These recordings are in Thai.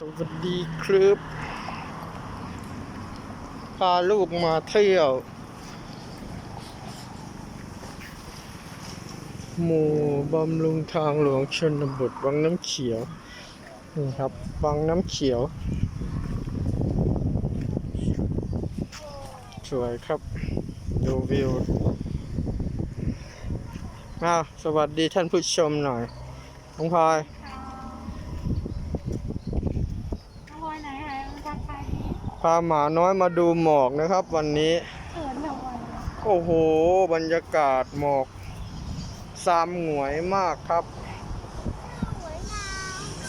สวัสดีครับพาลูกมาเที่ยว หมู่บำรุงทางหลวงชนบทวังน้ำเขียว นี่ครับ วังน้ำเขียว สวยครับ ดูวิวอ้าวสวัสดีท่านผู้ชมหน่อยน้องพลอย น้องพลอย ไหนหายมันทักทายดีพาหมาน้อยมาดูหมอกนะครับ วันนี้ เขินทำไมโอ้โห บรรยากาศหมอกซามหงวยมากครับ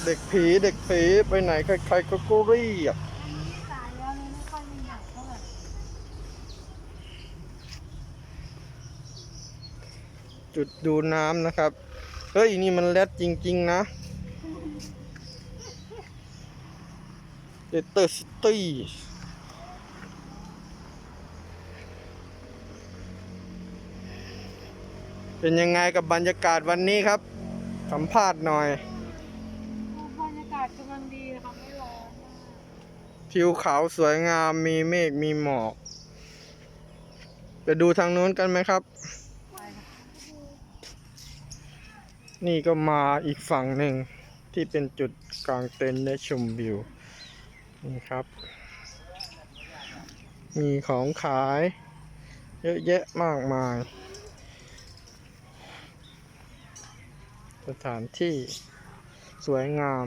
เด็กผีเด็กผีไปไหนใครๆก็กุรีอะอันนี้สายแล้วเลยไม่ค่อยมีหนักเท่าไหร่จุดดูน้ำนะครับ เฮ้ย นี่มันแรดจริง ๆ นะ เดเตอร์ซิตี้เป็นยังไงกับบรรยากาศวันนี้ครับ สัมภาษณ์หน่อย บรรยากาศกำลังดีนะคะไม่ร้อนมากทิวเขาสวยงามมีเมฆมีหมอกไปดูทางนู้นกันไหมครับ นี่ก็มาอีกฝั่งหนึ่งที่เป็นจุดกลางเต็นท์ได้ชมวิว นี่ครับ มีของขาย เยอะแยะมากมาย สถานที่สวยงาม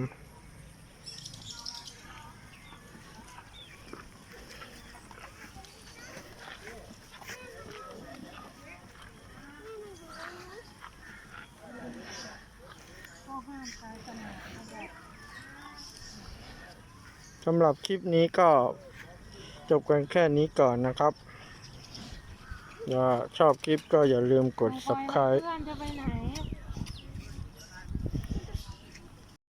ห้ามใช้สมองเขาบอก สำหรับคลิปนี้ก็จบกันแค่นี้ก่อนนะครับถ้าชอบคลิปก็อย่าลืมกด subscribe เพื่อนจะไปไหน